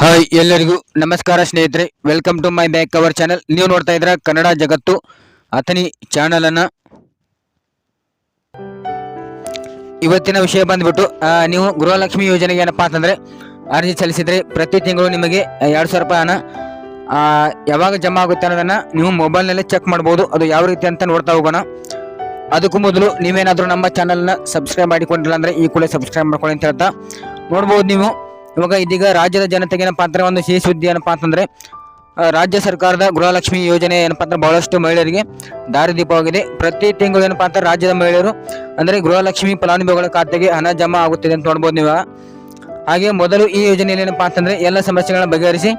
Hi ಎಲ್ಲರಿಗೂ ನಮಸ್ಕಾರ ಸ್ನೇಹಿತರೆ. Welcome to my back cover channel ನೀವು ನೋಡ್ತಾ ಇದ್ರ ಕನ್ನಡ ಜಗತ್ತು. ಅಥನಿ ಚಾನಲನ್ನು ಇವತ್ತಿನ ವಿಷಯ ಬಂದ್ಬಿಟ್ಟು ನೀವು ಗೃಹಲಕ್ಷ್ಮಿ ಯೋಜನೆಗೆ ಏನಪ್ಪಾ ಅಂತಂದ್ರೆ, ಅರ್ಜಿ ಸಲ್ಲಿಸಿದ್ರೆ ಪ್ರತಿ ತಿಂಗಳು ನಿಮಗೆ ಎರಡು ಸಾವಿರ ರೂಪಾಯಿ ಹಣ ಯಾವಾಗ ಜಮಾ ಆಗುತ್ತೆ ಅನ್ನೋದನ್ನ ನೀವು ಮೊಬೈಲ್ನಲ್ಲೇ ಚೆಕ್ ಮಾಡ್ಬೋದು. ಅದು ಯಾವ ರೀತಿ ಅಂತ ನೋಡ್ತಾ ಹೋಗೋಣ. ಅದಕ್ಕೂ ಮೊದಲು ನೀವೇನಾದರೂ ನಮ್ಮ ಚಾನಲ್ನ ಸಬ್ಸ್ಕ್ರೈಬ್ ಮಾಡಿಕೊಂಡಿಲ್ಲ ಅಂದ್ರೆ ಈ ಕೂಡಲೇ ಸಬ್ಸ್ಕ್ರೈಬ್ ಮಾಡ್ಕೊಳ್ಳಿ ಅಂತ ಹೇಳ್ತಾ ನೋಡ್ಬೋದು ನೀವು. ಇವಾಗ ಇದೀಗ ರಾಜ್ಯದ ಜನತೆಗೆ ಏನಪ್ಪಾ ಅಂದ್ರೆ ಒಂದು ಸಿಹಿ ಸುದ್ದಿ ಏನಪ್ಪಾ ಅಂತಂದ್ರೆ ರಾಜ್ಯ ಸರ್ಕಾರದ ಗೃಹಲಕ್ಷ್ಮಿ ಯೋಜನೆ ಏನಪ್ಪಾ ಅಂದ್ರೆ ಬಹಳಷ್ಟು ಮಹಿಳೆಯರಿಗೆ ದಾರಿದೀಪವಾಗಿದೆ ಪ್ರತಿ ತಿಂಗಳು ಏನಪ್ಪಾ ಅಂತ ರಾಜ್ಯದ ಮಹಿಳೆಯರು ಅಂದ್ರೆ ಗೃಹಲಕ್ಷ್ಮಿ ಫಲಾನುಭವಿಗಳ ಖಾತೆಗೆ ಹಣ ಜಮಾ ಆಗುತ್ತಿದೆ ಅಂತ ನೋಡ್ಬೋದು ನೀವು. ಹಾಗೆ ಮೊದಲು ಈ ಯೋಜನೆಯಲ್ಲಿ ಏನಪ್ಪಾ ಅಂತಂದ್ರೆ ಎಲ್ಲ ಸಮಸ್ಯೆಗಳನ್ನು ಬಗೆಹರಿಸಿ,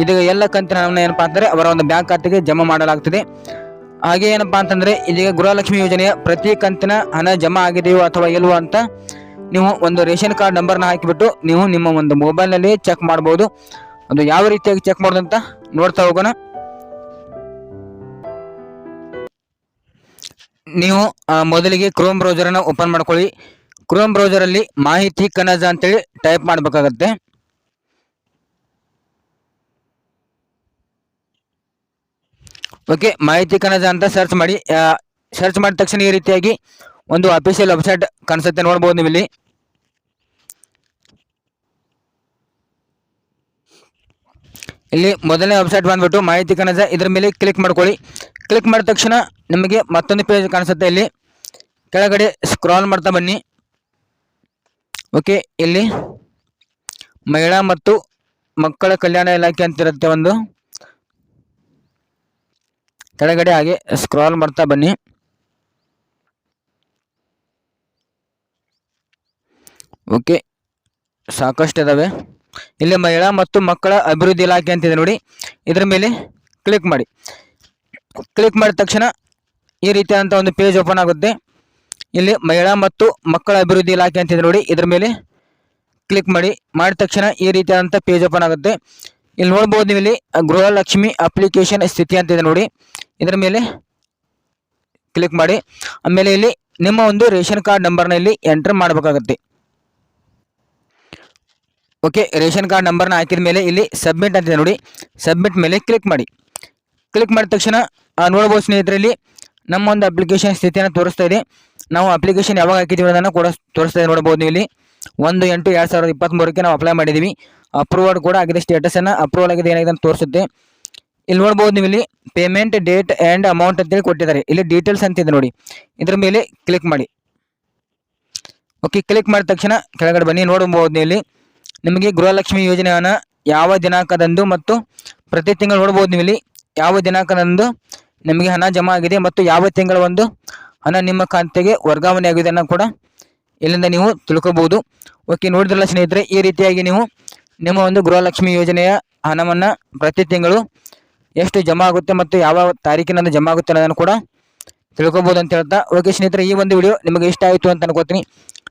ಇದೀಗ ಎಲ್ಲ ಕಂತಿನ ಹಣವನ್ನು ಏನಪ್ಪಾ ಅಂತಂದ್ರೆ ಅವರ ಒಂದು ಬ್ಯಾಂಕ್ ಖಾತೆಗೆ ಜಮಾ ಮಾಡಲಾಗ್ತಿದೆ ಹಾಗೆ ಏನಪ್ಪಾ ಅಂತಂದ್ರೆ ಇದೀಗ ಗೃಹಲಕ್ಷ್ಮಿ ಯೋಜನೆಯ ಪ್ರತಿ ಕಂತಿನ ಹಣ ಜಮಾ ಆಗಿದೆಯೋ ಅಥವಾ ಇಲ್ವೋ ಅಂತ ನೀವು ಒಂದು ರೇಷನ್ ಕಾರ್ಡ್ ನಂಬರ್ನ ಹಾಕಿಬಿಟ್ಟು ನೀವು ನಿಮ್ಮ ಒಂದು ಮೊಬೈಲ್ನಲ್ಲಿ ಚೆಕ್ ಮಾಡ್ಬೋದು. ಅದು ಯಾವ ರೀತಿಯಾಗಿ ಚೆಕ್ ಮಾಡೋದು ಅಂತ ನೋಡ್ತಾ ಹೋಗೋಣ. ನೀವು ಮೊದಲಿಗೆ ಕ್ರೋಮ್ ಬ್ರೌಸರನ್ನು ಓಪನ್ ಮಾಡ್ಕೊಳ್ಳಿ. ಕ್ರೋಮ್ ಬ್ರೌಸರಲ್ಲಿ ಮಾಹಿತಿ ಕನಜ ಅಂತೇಳಿ ಟೈಪ್ ಮಾಡಬೇಕಾಗತ್ತೆ. ಓಕೆ ಮಾಹಿತಿ ಕನಜ ಅಂತ ಸರ್ಚ್ ಮಾಡಿ ಸರ್ಚ್ ಮಾಡಿದ ತಕ್ಷಣ ಈ ರೀತಿಯಾಗಿ ಒಂದು ಅಫಿಷಿಯಲ್ ವೆಬ್ಸೈಟ್ ಕಾಣಿಸುತ್ತೆ ನೋಡ್ಬೋದು ನೀವು ಇಲ್ಲಿ ಇಲ್ಲಿ ಮೊದಲನೇ ವೆಬ್ಸೈಟ್ ಬಂದ್ಬಿಟ್ಟು ಮಾಹಿತಿ ಕನಜ ಇದ್ರ ಮೇಲೆ ಕ್ಲಿಕ್ ಮಾಡ್ಕೊಳ್ಳಿ. ಕ್ಲಿಕ್ ಮಾಡಿದ ತಕ್ಷಣ ನಿಮಗೆ ಮತ್ತೊಂದು ಪೇಜ್ ಕಾಣಿಸುತ್ತೆ ಇಲ್ಲಿ. ಕೆಳಗಡೆ ಸ್ಕ್ರಾಲ್ ಮಾಡ್ತಾ ಬನ್ನಿ. ಓಕೆ ಇಲ್ಲಿ ಮಹಿಳಾ ಮತ್ತು ಮಕ್ಕಳ ಕಲ್ಯಾಣ ಇಲಾಖೆ ಅಂತ ಇರುತ್ತೆ ಒಂದು. ಕೆಳಗಡೆ ಹಾಗೆ ಸ್ಕ್ರಾಲ್ ಮಾಡ್ತಾ ಬನ್ನಿ. ಓಕೆ ಸಾಕಷ್ಟು ಇದಾವೆ. ಇಲ್ಲಿ ಮಹಿಳಾ ಮತ್ತು ಮಕ್ಕಳ ಅಭಿವೃದ್ಧಿ ಇಲಾಖೆ ಅಂತಿದೆ ನೋಡಿ. ಇದರ ಮೇಲೆ ಕ್ಲಿಕ್ ಮಾಡಿ. ಕ್ಲಿಕ್ ಮಾಡಿದ ತಕ್ಷಣ ಈ ರೀತಿಯಾದಂಥ ಒಂದು ಪೇಜ್ ಓಪನ್ ಆಗುತ್ತೆ. ಇಲ್ಲಿ ಮಹಿಳಾ ಮತ್ತು ಮಕ್ಕಳ ಅಭಿವೃದ್ಧಿ ಇಲಾಖೆ ಅಂತಿದೆ ನೋಡಿ. ಇದರ ಮೇಲೆ ಕ್ಲಿಕ್ ಮಾಡಿ. ಮಾಡಿದ ತಕ್ಷಣ ಈ ರೀತಿಯಾದಂಥ ಪೇಜ್ ಓಪನ್ ಆಗುತ್ತೆ. ಇಲ್ಲಿ ನೋಡ್ಬೋದು ನೀವು ಇಲ್ಲಿ ಗೃಹಲಕ್ಷ್ಮಿ ಅಪ್ಲಿಕೇಶನ್ ಸ್ಥಿತಿ ಅಂತಿದೆ ನೋಡಿ. ಇದರ ಮೇಲೆ ಕ್ಲಿಕ್ ಮಾಡಿ. ಆಮೇಲೆ ಇಲ್ಲಿ ನಿಮ್ಮ ಒಂದು ರೇಷನ್ ಕಾರ್ಡ್ ನಂಬರ್ನ ಇಲ್ಲಿ ಎಂಟರ್ ಮಾಡಬೇಕಾಗುತ್ತೆ. ಓಕೆ, ರೇಷನ್ ಕಾರ್ಡ್ ನಂಬರ್ನ ಹಾಕಿದ ಮೇಲೆ ಇಲ್ಲಿ ಸಬ್ಮಿಟ್ ಅಂತಿದೆ ನೋಡಿ. ಸಬ್ಮಿಟ್ ಮೇಲೆ ಕ್ಲಿಕ್ ಮಾಡಿ. ಕ್ಲಿಕ್ ಮಾಡಿದ ತಕ್ಷಣ ನೋಡ್ಬೋದು ಸ್ನೇಹಿತರಲ್ಲಿ ನಮ್ಮ ಒಂದು ಅಪ್ಲಿಕೇಶನ್ ಸ್ಥಿತಿಯನ್ನು ತೋರಿಸ್ತಾ ಇದೆ. ನಾವು ಅಪ್ಲಿಕೇಶನ್ ಯಾವಾಗ ಹಾಕಿದ್ದೀವಿ ಅನ್ನೋದನ್ನು ಕೂಡ ತೋರಿಸ್ತಾ ಇದೆ ನೋಡ್ಬೋದು ಇಲ್ಲಿ. ಒಂದು ಎಂಟು ಎರಡು ಸಾವಿರದ ಇಪ್ಪತ್ತ್ಮೂರಕ್ಕೆ ನಾವು ಅಪ್ಲೈ ಮಾಡಿದ್ದೀವಿ. ಅಪ್ರೂವಲ್ ಕೂಡ ಆಗಿದೆ ಸ್ಟೇಟಸನ್ನು ಅಪ್ರೂವಲ್ ಆಗಿದೆ, ಏನಾಗಿದೆ ಅಂತ ತೋರಿಸುತ್ತೆ. ಇಲ್ಲಿ ನೋಡ್ಬೋದು ನೀವು ಇಲ್ಲಿ ಪೇಮೆಂಟ್ ಡೇಟ್ ಆ್ಯಂಡ್ ಅಮೌಂಟ್ ಅಂತೇಳಿ ಕೊಟ್ಟಿದ್ದಾರೆ. ಇಲ್ಲಿ ಡೀಟೇಲ್ಸ್ ಅಂತಿದೆ ನೋಡಿ. ಇದ್ರ ಮೇಲೆ ಕ್ಲಿಕ್ ಮಾಡಿ. ಓಕೆ, ಕ್ಲಿಕ್ ಮಾಡಿದ ತಕ್ಷಣ ಕೆಳಗಡೆ ಬನ್ನಿ, ನೋಡ್ಬೋದು ನೀವು ಇಲ್ಲಿ. ನಿಮಗೆ ಗೃಹಲಕ್ಷ್ಮಿ ಯೋಜನೆಯನ್ನು ಯಾವ ದಿನಾಂಕದಂದು ಮತ್ತು ಪ್ರತಿ ತಿಂಗಳು ನೋಡ್ಬೋದು ನೀವು ಇಲ್ಲಿ ಯಾವ ದಿನಾಂಕದಂದು ನಿಮಗೆ ಹಣ ಜಮಾ ಆಗಿದೆ ಮತ್ತು ಯಾವ ತಿಂಗಳ ಒಂದು ಹಣ ನಿಮ್ಮ ಖಾತೆಗೆ ವರ್ಗಾವಣೆ ಆಗಿದೆ ಅನ್ನೋ ಕೂಡ ಇಲ್ಲಿಂದ ನೀವು ತಿಳ್ಕೊಬಹುದು ಓಕೆ, ನೋಡಿದ್ರಲ್ಲ ಸ್ನೇಹಿತರೆ, ಈ ರೀತಿಯಾಗಿ ನೀವು ನಿಮ್ಮ ಒಂದು ಗೃಹಲಕ್ಷ್ಮಿ ಯೋಜನೆಯ ಹಣವನ್ನು ಪ್ರತಿ ತಿಂಗಳು ಎಷ್ಟು ಜಮಾ ಆಗುತ್ತೆ ಮತ್ತು ಯಾವ ತಾರೀಕಿನಂದು ಜಮಾ ಆಗುತ್ತೆ ಅನ್ನೋದನ್ನು ಕೂಡ ತಿಳ್ಕೊಬೋದು ಅಂತ ಹೇಳ್ತಾ. ಓಕೆ ಸ್ನೇಹಿತರೆ, ಈ ಒಂದು ವಿಡಿಯೋ ನಿಮಗೆ ಇಷ್ಟ ಆಯಿತು ಅಂತ ಅನ್ಕೋತೀನಿ.